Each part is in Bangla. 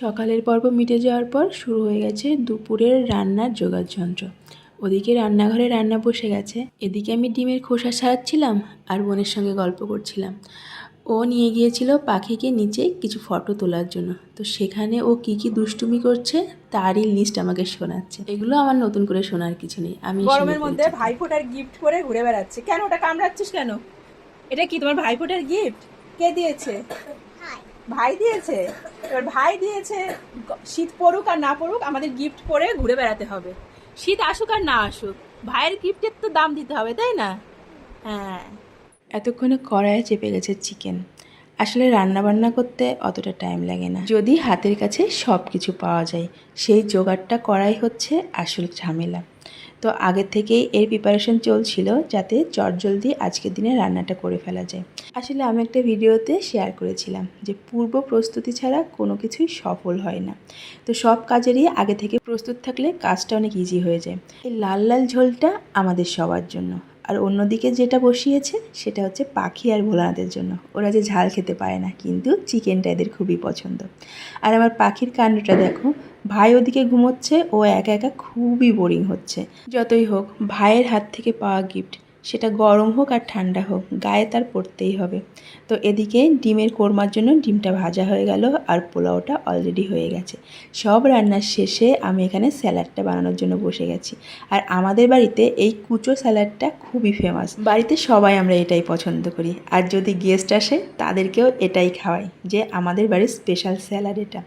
সকালের পর্ব মিটে যাওয়ার পর শুরু হয়ে গেছে দুপুরের রান্নার জোগাড় যন্ত্র। ওদিকে রান্নাঘরে রান্না বসে গেছে। এদিকে আমি ডিমের খোসা ছাড়াচ্ছিলাম আর বোনের সঙ্গে গল্প করছিলাম। ও নিয়ে গিয়েছিল পাখিকে নিচে কিছু ফটো তোলার জন্য। তো সেখানে ও কি কি দুষ্টুমি করছে তারই লিস্ট আমাকে শোনাচ্ছে। এগুলো আমার নতুন করে শোনার কিছু নেই। আমি গরমের মধ্যে ভাইফোঁটার গিফট করে ঘুরে বেড়াচ্ছে। কেন ওটা কামড়াচ্ছিস কেন? এটা কি তোমার ভাইফোঁটার গিফট কে দিয়েছে? ভাই দিয়েছে। এবার ভাই দিয়েছে, শীত পড়ুক আর না পড়ুক, আমাদের গিফট পরে ঘুরে বেড়াতে হবে। শীত আসুক আর না আসুক, ভাইয়ের গিফটের তো দাম দিতে হবে, তাই না? হ্যাঁ। এতক্ষণে কড়াইয়ে চেপে গেছে চিকেন আসলে রান্না বান্না করতে অতটা টাইম লাগে না। যদি হাতের কাছে সব কিছু পাওয়া যায়, সেই জোগাড়টা করাই হচ্ছে আসল ঝামেলা। তো আগে থেকেই এর প্রিপারেশন চলছিল যাতে চটজলদি আজকের দিনে রান্নাটা করে ফেলা যায়। আসলে আমি একটা ভিডিওতে শেয়ার করেছিলাম যে পূর্ব প্রস্তুতি ছাড়া কোনো কিছুই সফল হয় না। তো সব কাজেরই আগে থেকে প্রস্তুত থাকলে কাজটা অনেক ইজি হয়ে যায়। এই লাল লাল ঝোলটা আমাদের সবার জন্য। আর অন্যদিকে যেটা বসিয়েছে সেটা হচ্ছে পাখি আর ভোলানাদের জন্য। ওরা যে ঝাল খেতে পারে না, কিন্তু চিকেনটা এদের খুবই পছন্দ। আর আমার পাখির কাণ্ডটা দেখো, ভাই ওদিকে ঘুমোচ্ছে, ও একা একা খুবই বোরিং হচ্ছে। যতই হোক, ভাইয়ের হাত থেকে পাওয়া গিফট সেটা গরম হোক আর ঠান্ডা হোক, গায়ে তার পড়তেই হবে। তো এদিকে ডিমের কোরমার জন্য ডিমটা ভাজা হয়ে গেল আর পোলাওটা অলরেডি হয়ে গেছে। সব রান্নার শেষে আমি এখানে স্যালাডটা বানানোর জন্য বসে গেছি। আর আমাদের বাড়িতে এই কুচো স্যালাডটা খুবই ফেমাস বাড়িতে সবাই আমরা এটাই পছন্দ করি। আর যদি গেস্ট আসে, তাদেরকেও এটাই খাওয়াই যে আমাদের বাড়ির স্পেশাল স্যালাড এটা।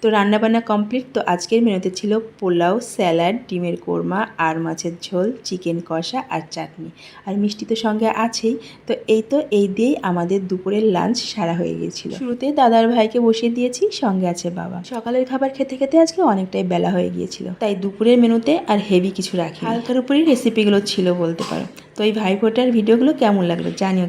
তো রান্নাবান্না কমপ্লিট তো আজকের মেনুতে ছিল পোলাও, স্যালাড, ডিমের কোরমা, আর মাছের ঝোল, চিকেন কষা আর চাটনি। আর মিষ্টি তো সঙ্গে আছেই। তো এই তো এই দিয়েই আমাদের দুপুরের লাঞ্চ সারা হয়ে গিয়েছিল। শুরুতে দাদার ভাইকে বসিয়ে দিয়েছি, সঙ্গে আছে বাবা। সকালের খাবার খেতে খেতে আজকে অনেকটাই বেলা হয়ে গিয়েছিল। তাই দুপুরের মেনুতে আর হেভি কিছু রাখি হালকার উপরেই রেসিপিগুলো ছিল বলতে পারো। তো এই ভাইফোঁটার ভিডিওগুলো কেমন লাগল জানিও